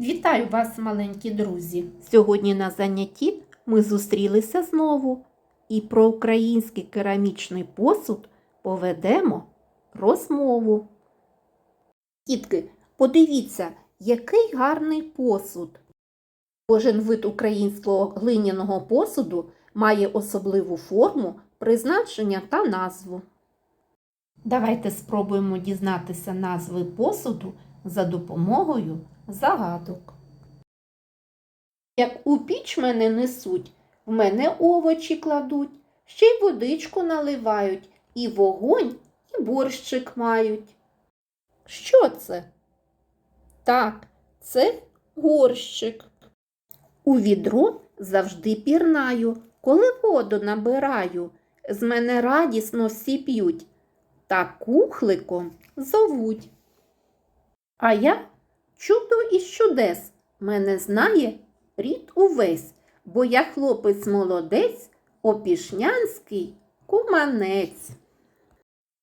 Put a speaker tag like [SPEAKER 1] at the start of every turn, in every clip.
[SPEAKER 1] Вітаю вас, маленькі друзі! Сьогодні на занятті ми зустрілися знову і про український керамічний посуд поведемо розмову. Дітки, подивіться, який гарний посуд. Кожен вид українського глиняного посуду має особливу форму, призначення та назву. Давайте спробуємо дізнатися назви посуду за допомогою загадок. Як у піч мене несуть, в мене овочі кладуть, ще й водичку наливають, і вогонь, і борщик мають. Що це? Так, це горщик. У відро завжди пірнаю, коли воду набираю. З мене радісно всі п'ють, та кухликом зовуть. А я чудо із чудес, мене знає рід увесь, бо я хлопець молодець, опішнянський куманець.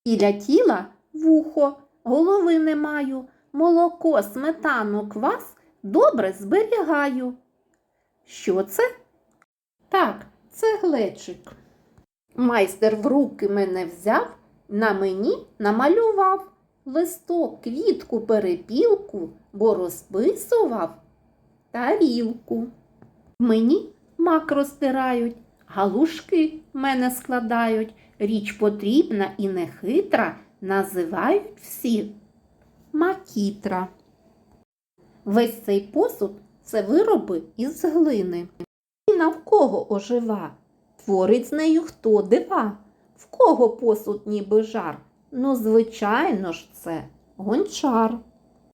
[SPEAKER 1] Біля тіла вухо, голови не маю, молоко, сметану, квас добре зберігаю. Що це? Так, це глечик. Майстер в руки мене взяв, на мені намалював листок, квітку, перепілку, бо розписував тарілку. Мені мак розтирають, галушки мене складають, річ потрібна і нехитра, називають всі макітра. Весь цей посуд це вироби із глини. І навкого ожива, творить з нею хто дива, в кого посуд ніби жар. Ну, звичайно ж, це гончар.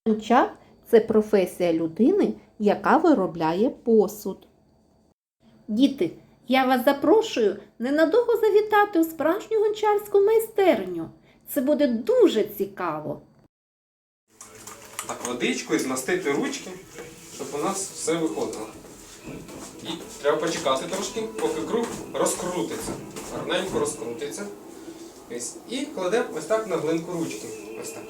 [SPEAKER 1] Гончар це професія людини, яка виробляє посуд. Діти, я вас запрошую ненадовго завітати у справжню гончарську майстерню. Це буде дуже цікаво.
[SPEAKER 2] Так, водичкою змастити ручки, щоб у нас все виходило. І треба почекати трошки, поки круг розкрутиться. Гарненько розкрутиться. Ось. І кладемо ось так на глинку ручки. Ось так.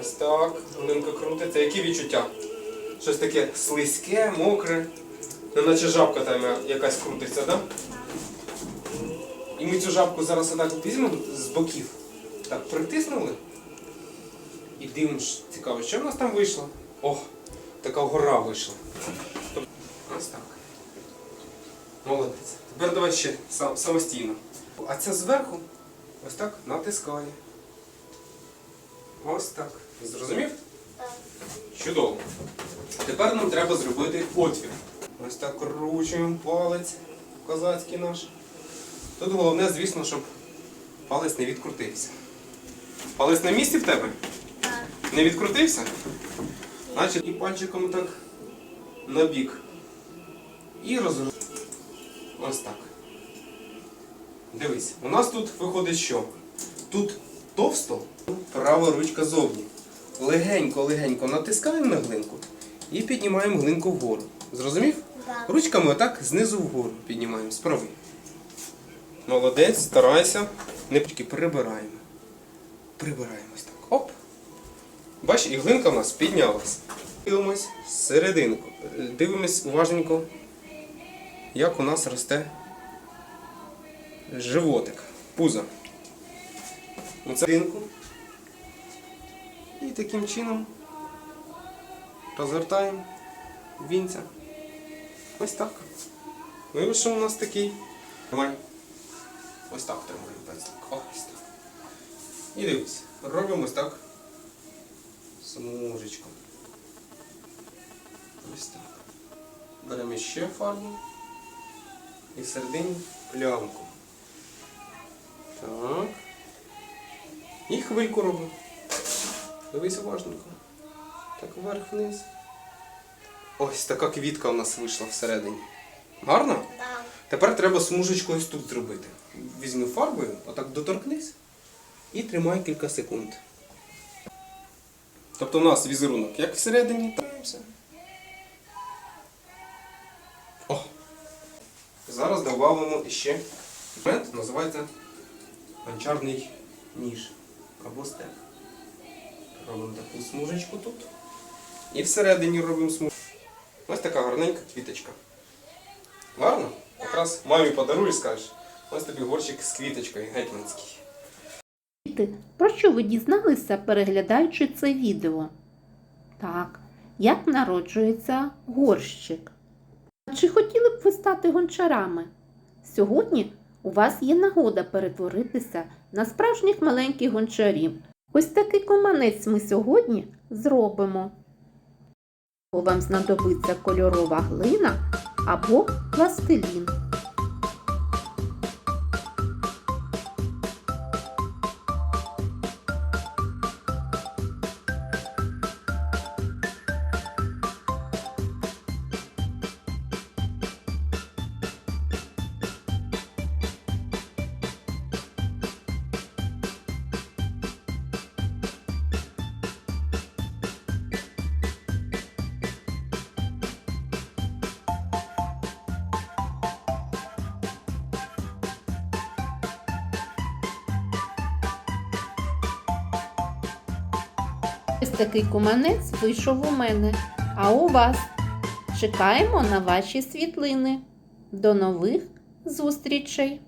[SPEAKER 2] Ось так. Глинка крутиться. Які відчуття? Щось таке слизьке, мокре. Не наче жабка там якась крутиться, так? Да? І ми цю жабку зараз отак візьмемо з боків. Так, притиснули. І дивимось, цікаво, що в нас там вийшло? О, така гора вийшла. Тобто, Ось так. Молодець. Тепер давай ще самостійно. А це зверху ось так натискає. Ось так. Зрозумів? Так. Чудово. Тепер нам треба зробити отвір. Ось так кручуємо палець козацький наш. Тут головне, звісно, щоб палець не відкрутився. Палець на місці в тебе? Не відкрутився? Значить, і пальчиком так на бік. І розгрузив. Ось так. Дивись, у нас тут виходить що? Тут товсто, права ручка зовні. Легенько-легенько натискаємо на глинку і піднімаємо глинку вгору. Зрозумів?
[SPEAKER 3] Так.
[SPEAKER 2] Ручками отак знизу вгору піднімаємо з правої. Молодець, старайся. Не тільки прибираємо. Прибираємо ось так. Оп. Бач, і глинка в нас піднялась. Дивимось серединку. Дивимось уважненько, як у нас росте животик, пузо. Оце серединку. І таким чином розвертаємо вінця. Ось так. Ну що у нас такий. Ось так тримаємо пензлик. Ось так. І дивись. Робимо ось так. Смужечку. Ось так. Беремо ще фарбу. І всередині плямку. Так. І хвильку робимо. Дивись уважненько. Так вверх-вниз. Ось така квітка у нас вийшла всередині. Гарно?
[SPEAKER 3] Да.
[SPEAKER 2] Тепер треба смужечку ось тут зробити. Візьми фарбою, отак доторкнись і тримай кілька секунд. Тобто у нас візерунок як всередині, так і все. О! Зараз додамо ще інструмент, називається гончарний ніж або стек. Робимо таку смужечку тут. І всередині робимо смужку. Ось така гарненька квіточка. Гарно? Якраз мамі подаруєш, скажеш. Ось тобі горщик з квіточкою гетьманський.
[SPEAKER 1] Про що ви дізналися, переглядаючи це відео? Так, як народжується горщик. Чи хотіли б ви стати гончарами? Сьогодні у вас є нагода перетворитися на справжніх маленьких гончарів. Ось такий команець ми сьогодні зробимо. Бо вам знадобиться кольорова глина або пластилін. Ось такий куманець вийшов у мене. А у вас? Чекаємо на ваші світлини. До нових зустрічей!